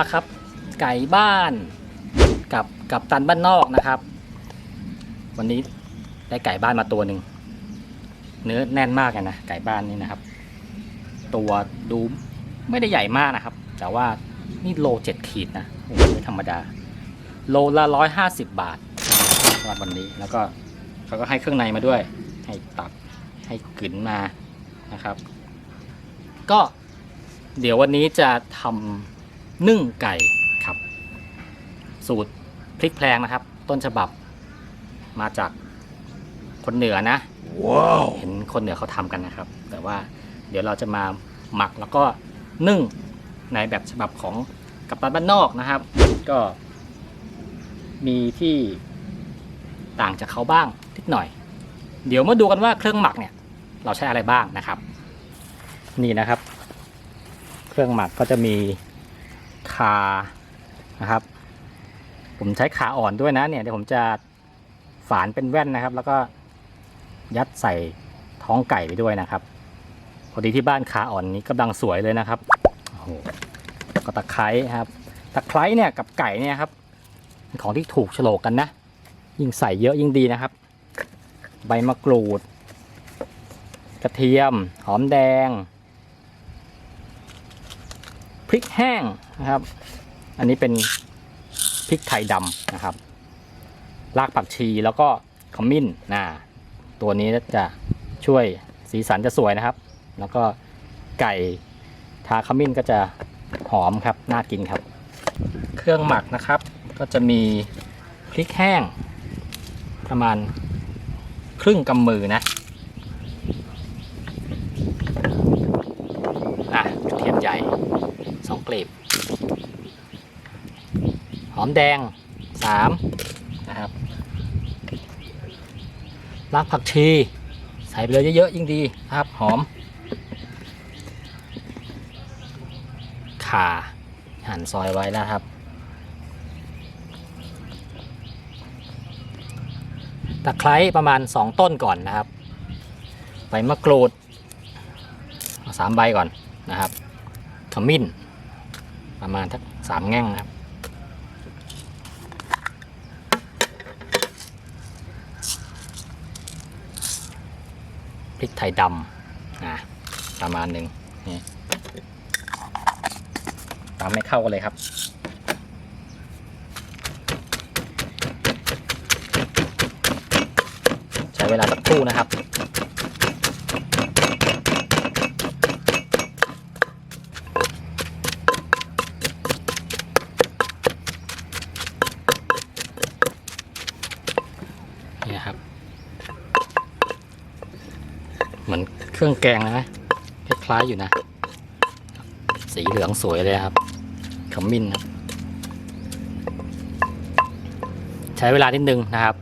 แล้วครับ ไก่บ้านกับกับตันบ้านนอกนะครับ วันนี้ได้ไก่บ้านมาตัวหนึ่งเนื้อแน่นมากเลยนะไก่บ้านนี่นะครับ ตัวดูไม่ได้ใหญ่มากนะครับ แต่ว่านี่โลเจ็ดขีดนะไม่ธรรมดา โลละร้อยห้าสิบบาทสำหรับวันนี้แล้วก็เขาก็ให้เครื่องในมาด้วย ให้ตับให้กลืนมานะครับ ก็เดี๋ยววันนี้จะทำ นึ่งไก่ครับ สูตรพริกแพลงนะครับ ต้นฉบับมาจากคนเหนือนะว้าวเห็นคนเหนือเขาทำกันนะครับ แต่ว่าเดี๋ยวเราจะมาหมักแล้วก็นึ่งในแบบฉบับของกัปตันบ้านนอกนะครับ ก็ มีที่ต่างจากเขาบ้างนิดหน่อย เดี๋ยวมาดูกันว่าเครื่องหมักเนี่ย เราใช้อะไรบ้างนะครับ นี่นะครับ เครื่องหมักก็จะมี คานะครับ ผมใช้ขาอ่อนด้วยนะเนี่ยเดี๋ยวผมจะฝานเป็นแว่นนะครับ แล้วก็ยัดใส่ท้องไก่ไปด้วยนะครับพอดีที่บ้านขาอ่อนนี้กำลังสวยเลยนะครับโอ้โหก็ตะไคร้ครับ ตะไคร้เนี่ยกับไก่เนี่ยครับเป็นของที่ถูกโฉลกกันนะ ยิ่งใส่เยอะยิ่งดีนะครับ ใบมะกรูด กระเทียม หอมแดง พริกแห้งนะครับ อันนี้เป็นพริกไทยดำนะครับ รากผักชีแล้วก็ขมิ้นนะตัวนี้จะช่วยสีสันจะสวยนะครับ แล้วก็ไก่ทาขมิ้นก็จะหอมครับน่ากินครับ เครื่องหมักนะครับ ก็จะมีพริกแห้ง ประมาณครึ่งกำมือนะอะกระเทียมใหญ่สองกลีบ ห อมแดงสามนะครับรากผักชี ใส่ไปเลยเยอะๆยิ่งดีนะครับหอม ข่าหั่นซอยไว้แล้วครับ ตะไคร้ประมาณ 2 ต้นก่อนนะครับ ใบมะกรูดสามใบก่อนนะครับ ขมิ้น ประมาณทักสามแง่งนะครับ พริกไทยดำนะประมาณหนึ่งนี่ตามไม่เข้ากันเลยครับ ใช้เวลาสักครู่นะครับ นี่นะครับ เครื่องแกงนะคล้ายๆอยู่นะ สีเหลืองสวยเลยครับขมิ้นครับใช้เวลานิดนึงนะครับ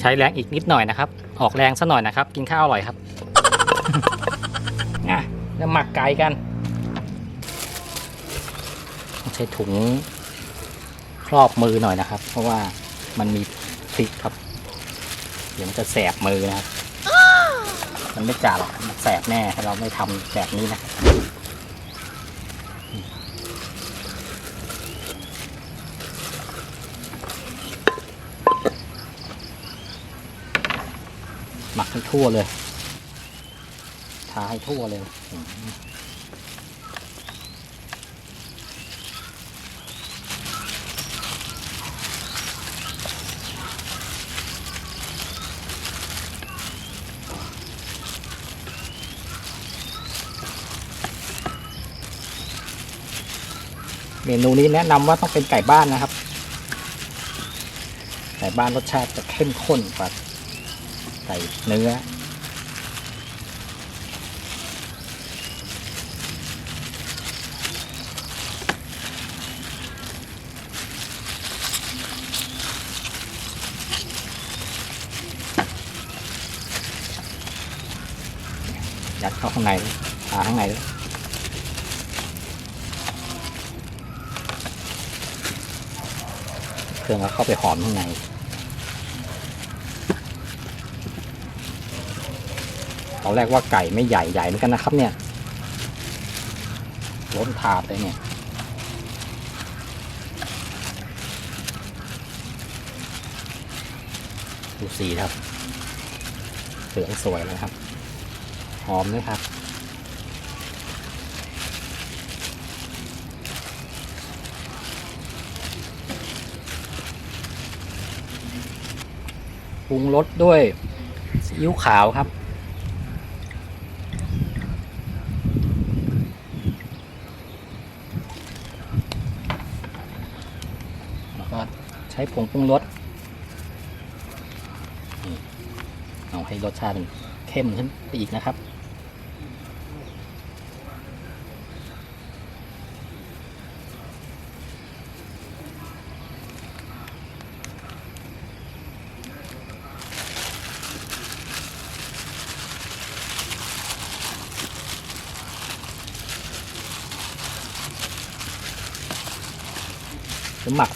ใช้แรงอีกนิดหน่อยนะครับ ออกแรงซะหน่อยนะครับ กินข้าวอร่อยครับนะแล้วหมักไก่กัน ใช้ถุงครอบมือหน่อยนะครับ เพราะว่ามันมีพริกครับ เดี๋ยวมันจะแสบมือนะครับ มันไม่จ่าหรอกมันแสบแน่ถ้าเราไม่ทำแบบนี้นะหมักให้ทั่วเลย ทาให้ทั่วเลย เมนูนี้แนะนำว่าต้องเป็นไก่บ้านนะครับ ไก่บ้านรสชาติจะเข้มข้นกว่าใส่เนื้อ ยัดเข้าข้างในเลยหาข้างในเลย รื่องแล้วเข้าไปหอมข้างในตอนแรกว่าไก่ไม่ใหญ่ใหญ่เหมือนกันนะครับ เนี่ยล้นถาดเลยเนี่ยดูสีครับเหลืองสวยเลยครับ หอมด้ยครับ รุงรสด้วยซีอิ๊วขาวครับ แล้วก็ใช้ผงปรุงรสเอาให้รสชาติมันเข้มขึ้นไปอีกนะครับ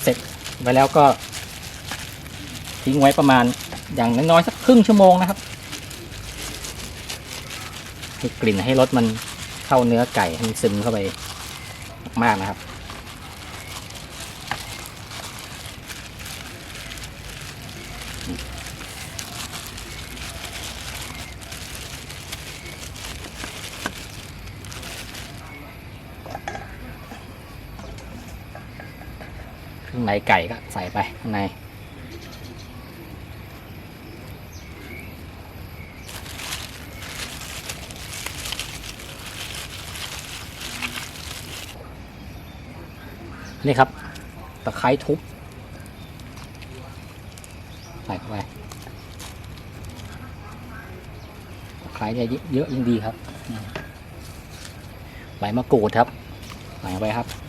เสร็จไปแล้วก็ ทิ้งไว้ประมาณอย่างน้อยๆสักครึ่งชั่วโมงนะครับให้กลิ่นให้รสมันเข้าเนื้อไก่ให้มันซึมเข้าไปมากๆนะครับ ในไก่ก็ใส่ไปข้างในนี่ครับตะไคร้ทุบใส่เข้าไปตะไคร้เนี่ยเยอะยิ่งดีครับใบมะกรูดครับใส่เข้าไปครับ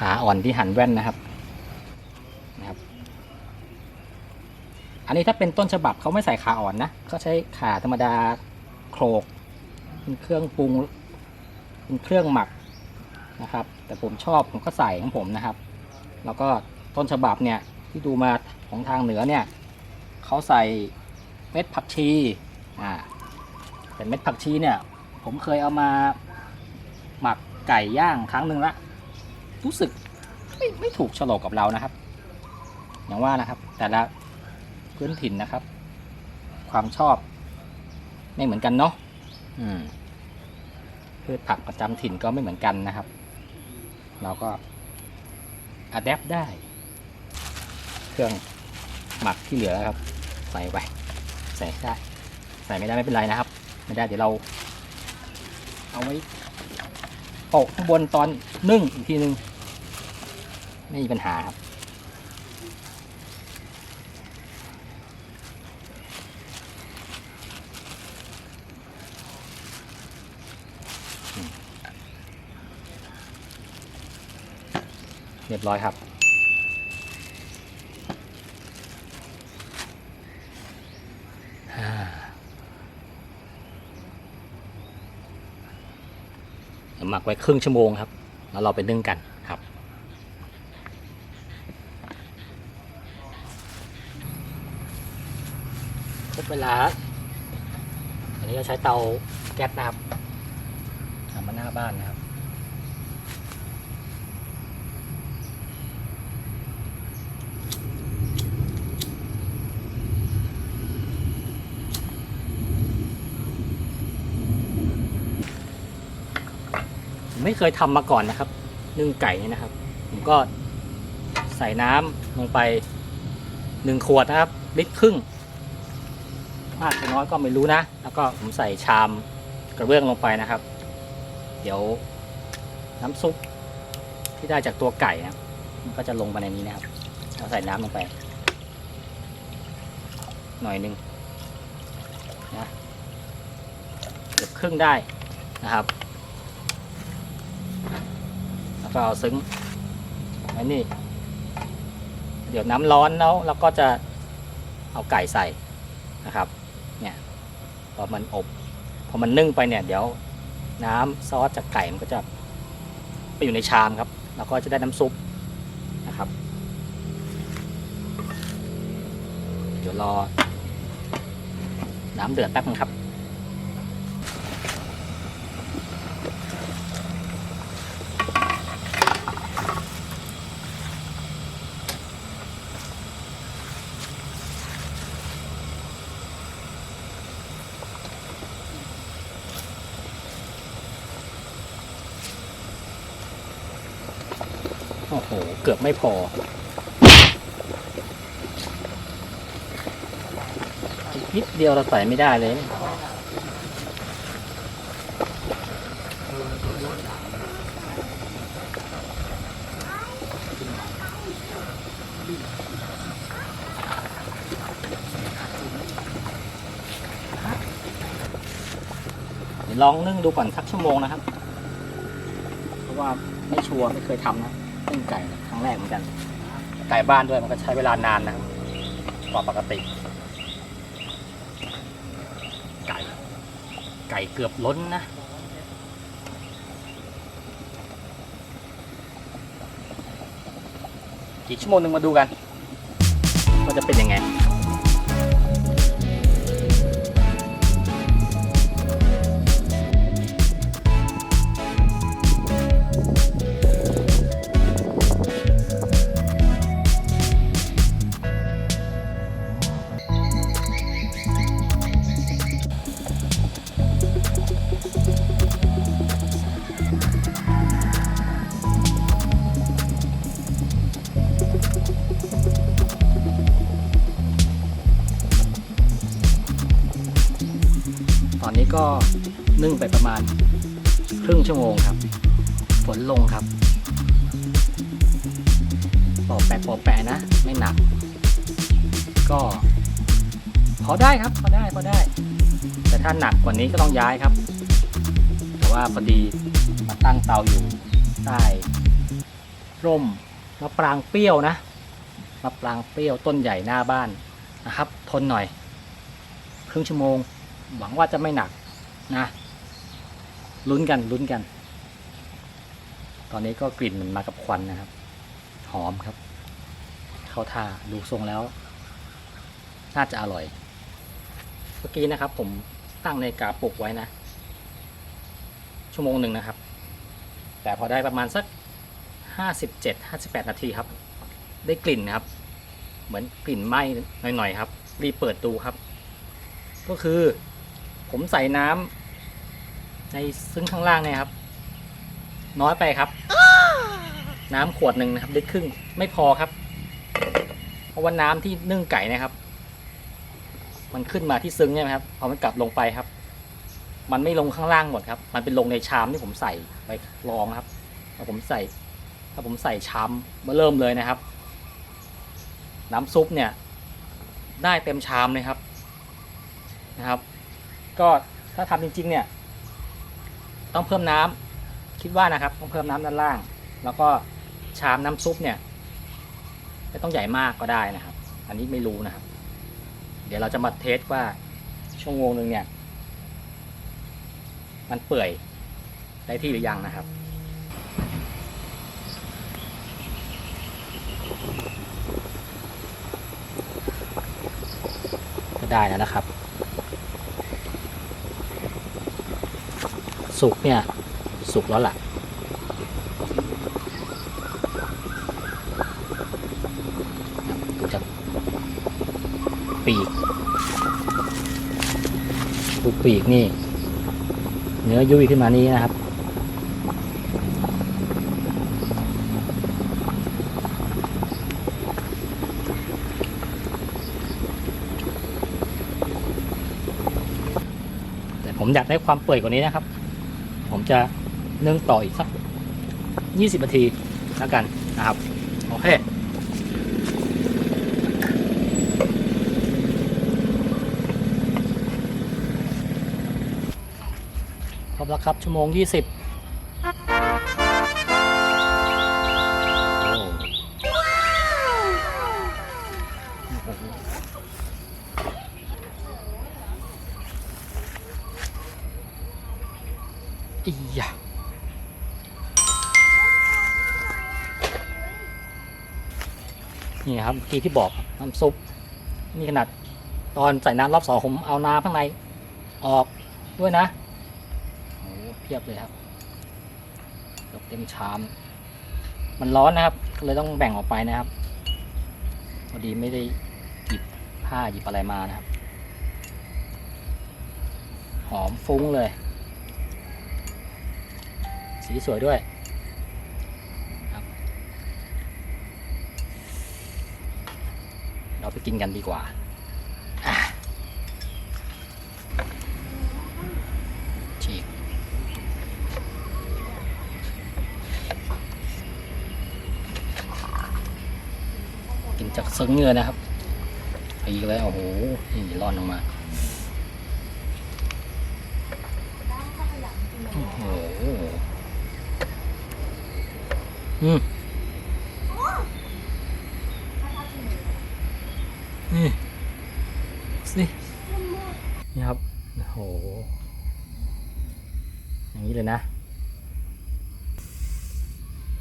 ขาอ่อนที่หันแว่นนะครับนะครับ อันนี้ถ้าเป็นต้นฉบับเขาไม่ใส่ขาอ่อนนะเขาใช้ขาธรรมดาโขลกเป็นเครื่องปรุงเป็นเครื่องหมักนะครับ แต่ผมชอบผมก็ใส่ของผมนะครับ แล้วก็ต้นฉบับเนี่ยที่ดูมาของทางเหนือเนี่ยเขาใส่เม็ดผักชีอ่าแต่เม็ดผักชีเนี่ยผมเคยเอามาหมักไก่ย่างครั้งหนึ่งละ รู้สึกไม่ไม่ถูกฉลกกับเรานะครับ อย่างว่านะครับ แต่ละพื้นถิ่นนะครับ ความชอบ ไม่เหมือนกันเนาะอืมพืชผักประจำถิ่นก็ไม่เหมือนกันนะครับ เราก็อัดแอปได้ เครื่องหมักที่เหลือครับ ใส่ไปใส่ได้ ใส่ไม่ได้ไม่เป็นไรนะครับ ไม่ได้เดี๋ยวเรา เอาไว้โปะข้างบนตอนนึ่งอีกทีนึง ไม่มีปัญหาครับ เรียบร้อยครับอ่าหมักไว้ครึ่งชั่วโมงครับ แล้วเราไปนึ่งกัน ครับครบเวลา อันนี้เราใช้เตาแก๊สนะครับทำมาหน้าบ้านนะครับไม่เคยทำมาก่อนนะครับ นึ่งไก่นี่นะครับ ผมก็ใส่น้ำลงไปหนึ่งขวดนะครับ ลิตรครึ่ง มากหรือน้อยก็ไม่รู้นะ แล้วก็ผมใส่ชามกระเบื้องลงไปนะครับ เดี๋ยวน้ำซุปที่ได้จากตัวไก่นะมันก็จะลงไปในนี้นะครับเราใส่น้ำลงไป หน่อยนึงนะเกือบครึ่งได้นะครับ แล้วก็เอาซึ้งไว้นี่ เดี๋ยวน้ำร้อนแล้วเราก็จะเอาไก่ใส่นะครับ อมันอบพอมันนึ่งไปเนี่ยเดี๋ยวน้ำซอสจากไก่มันก็จะไปอยู่ในชามครับ แล้วก็จะได้น้ำซุปนะครับ เดี๋ยวรอ น้ำเดือดแป๊บนึงครับ น โห เกือบ ไม่พอ อีกนิดเดียวเราใส่ไม่ได้เลยลองนึ่งดูก่อนสักชั่วโมงนะครับ เพราะว่าไม่ชัวร์ไม่เคยทำนะนึ่งไก่ งแรกเหมือนกันไก่บ้านด้วยมันก็ใช้เวลานานนะครับกว่าปกติ ไก่ ไก่เกือบล้นนะกี่ชั่วโมงหนึ่งมาดูกันว่าจะเป็นยังไง ครับ ฝนลงครับปอแปะปอแปะนะ ไม่หนัก ก็ พอได้ครับ พอได้พอได้ แต่ถ้าหนักกว่านี้ก็ต้องย้ายครับ แต่ว่าพอดีมาตั้งเตาอยู่ใต้ร่มมะปรางเปรี้ยวนะมะปรางเปรี้ยวต้นใหญ่หน้าบ้านนะครับ ทนหน่อย ครึ่งชั่วโมง หวังว่าจะไม่หนักนะลุ้นกันลุ้นกัน ตอนนี้ก็กลิ่นมันมากับควันนะครับ หอมครับ เข้าท่าดูทรงแล้ว น่าจะอร่อย เมื่อกี้นะครับ ผมตั้งในกาปลุกไว้นะ ชั่วโมงหนึ่งนะครับ แต่พอได้ประมาณสักห้าสิบเจ็ดห้าสิบแปดนาทีครับ ได้กลิ่นนะครับ เหมือนกลิ่นไหม้หน่อยๆครับ รีเปิดดูครับ ก็คือผมใส่น้ำในซึ่งข้างล่างเนี่ยครับ น้อยไปครับ น้ำขวดหนึ่งนะครับลิตรครึ่งไม่พอครับ เพราะว่าน้ำที่นึ่งไก่นะครับ มันขึ้นมาที่ซึ้งใช่ไหมครับพอมันกลับลงไปครับ มันไม่ลงข้างล่างหมดครับ มันเป็นลงในชามที่ผมใส่ไปรองครับถ้าผมใส่ ถ้าผมใส่ชามมาเริ่มเลยนะครับ น้ำซุปเนี่ย ได้เต็มชามเลยครับนะครับ ก็ถ้าทำจริง ๆ เนี่ย ต้องเพิ่มน้ำ คิดว่านะครับต้องเพิ่มน้ำด้านล่าง แล้วก็ชามน้ำซุปเนี่ยไม่ต้องใหญ่มากก็ได้นะครับ อันนี้ไม่รู้นะครับ เดี๋ยวเราจะมาเทสว่าชั่วโมงหนึ่งเนี่ย มันเปื่อยได้ที่หรือยังนะครับก็ได้แล้วนะครับ สุกเนี่ย สุกแล้วล่ะ ดูจากปีกดูปีกนี่ เนื้อยุ่ยขึ้นมานี้นะครับแต่ผมอยากได้ความเปื่อยกว่านี้นะครับ ผมจะ นึ่งต่ออีกสัก20นาทีแล้วกันนะครับ โอเคครบแล้วครับชั่วโมง20 นี่ครับที่ที่บอกน้ำซุปนี่ขนาดตอนใส่น้ำรอบสองผมเอาน้ำข้างในออกด้วยนะโอ้เพียบเลยครับเกือบเต็มชาม มันร้อนนะครับเลยต้องแบ่งออกไปนะครับพอดีไม่ได้หยิบผ้าหยิบอะไรมานะครับ หอมฟุ้งเลย สีสวยด้วย เราไปกินกันดีกว่าฉีกกินจากซึ้งเนื้อนะครับอีกแล้วโอ้โหนี่ร่อนออกมาโอ้โหอืม นี่สินี่ครับโอ้โหอย่างนี้เลยนะ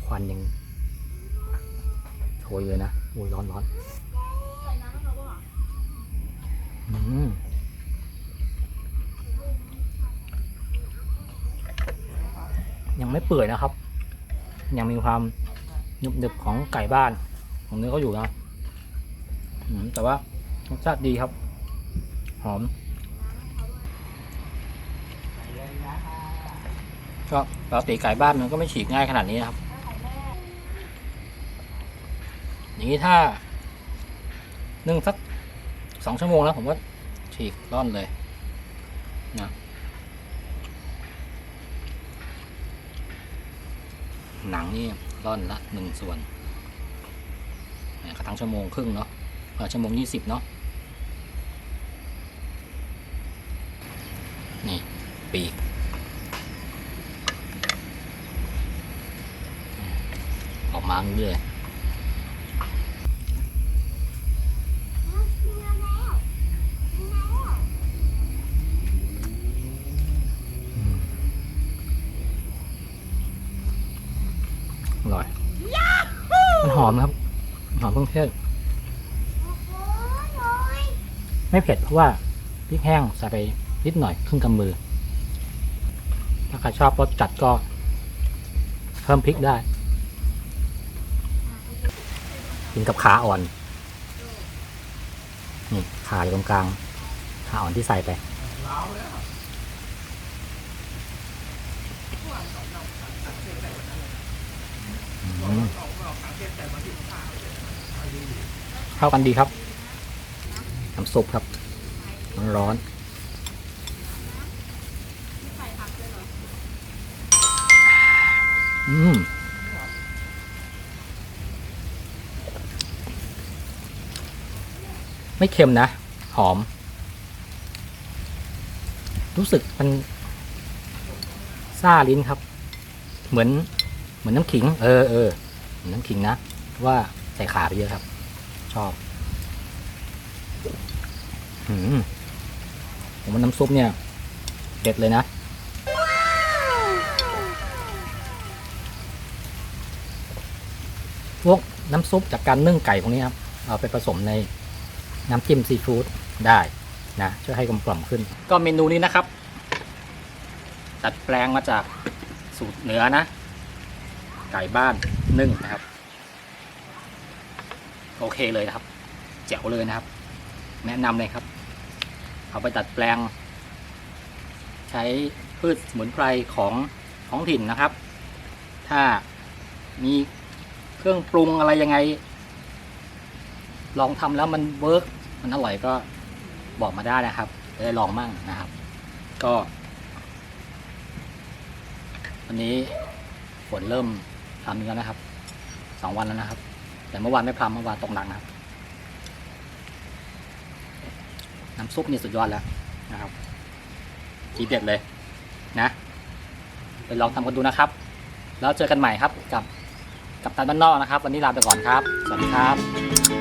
ควันยังโชยเลยนะโอ้ยร้อนร้อนอืมยังไม่เปื่อยนะครับ ยังมีความหนึบๆของไก่บ้านของเนื้อเขาอยู่นะ แต่ว่ารสชาติดีครับ หอม ก็ปกติไก่บ้านมันก็ไม่ฉีกง่ายขนาดนี้นะครับ อย่างนี้ถ้านึ่งสักสองชั่วโมงแล้วผมก็ฉีกร่อนเลยนะหนังนี่ร่อนละหนึ่งส่วนกระทั่งชั่วโมงครึ่งเนาะ ชั่วโมงยี่สิบเนาะนี่ปีกออกมาเรื่อยอร่อย มันหอมนะครับ หอมเครื่องเทศ ไม่เผ็ดเพราะว่าพริกแห้งใส่ไปนิดหน่อยครึ่งกำมือ ถ้าใครชอบรสจัดก็เพิ่มพริกได้ กินกับขาอ่อน นี่ขาอยู่ตรงกลาง ขาอ่อนที่ใส่ไป เข้ากันดีครับ น้ำซุปครับร้อนอืมไม่เค็มนะ หอม รู้สึกมันซ่าลิ้นครับ เหมือน เหมือนน้ำขิง เออเออเหมือนน้ำขิงนะ ว่าใส่ขาไปเยอะครับ ชอบ ผมว่าน้ำซุปเนี่ย เด็ดเลยนะ พวกน้ำซุปจากการนึ่งไก่พวกนี้ครับ เอาไปผสมในน้ำจิ้มซีฟู้ดได้นะช่วยให้กลมกล่อมขึ้น ก็เมนูนี้นะครับ ตัดแปลงมาจากสูตรเหนือนะ ไก่บ้านนึ่งนะครับ โอเคเลยนะครับ แจ๋วเลยนะครับ แนะนำเลยครับ เอาไปตัดแปลง ใช้พืชสมุนไพรของท้องถิ่นนะครับ ถ้ามีเครื่องปรุงอะไรยังไง ลองทำแล้วมันเวิร์กมันอร่อยก็บอกมาได้นะครับจะได้ลองมั่งนะครับ ก็วันนี้ฝนเริ่มพรำแล้วนะครับสองวันแล้วนะครับ แต่เมื่อวานไม่พรำเมื่อวานตกหนักนะครับ น้ำซุปนี่สุดยอดแล้วนะครับทีเด็ดเลยนะไปลองทำกันดูนะครับ แล้วเจอกันใหม่ครับกับกับตันบ้านนอกนะครับ วันนี้ลาไปก่อนครับ สวัสดีครับ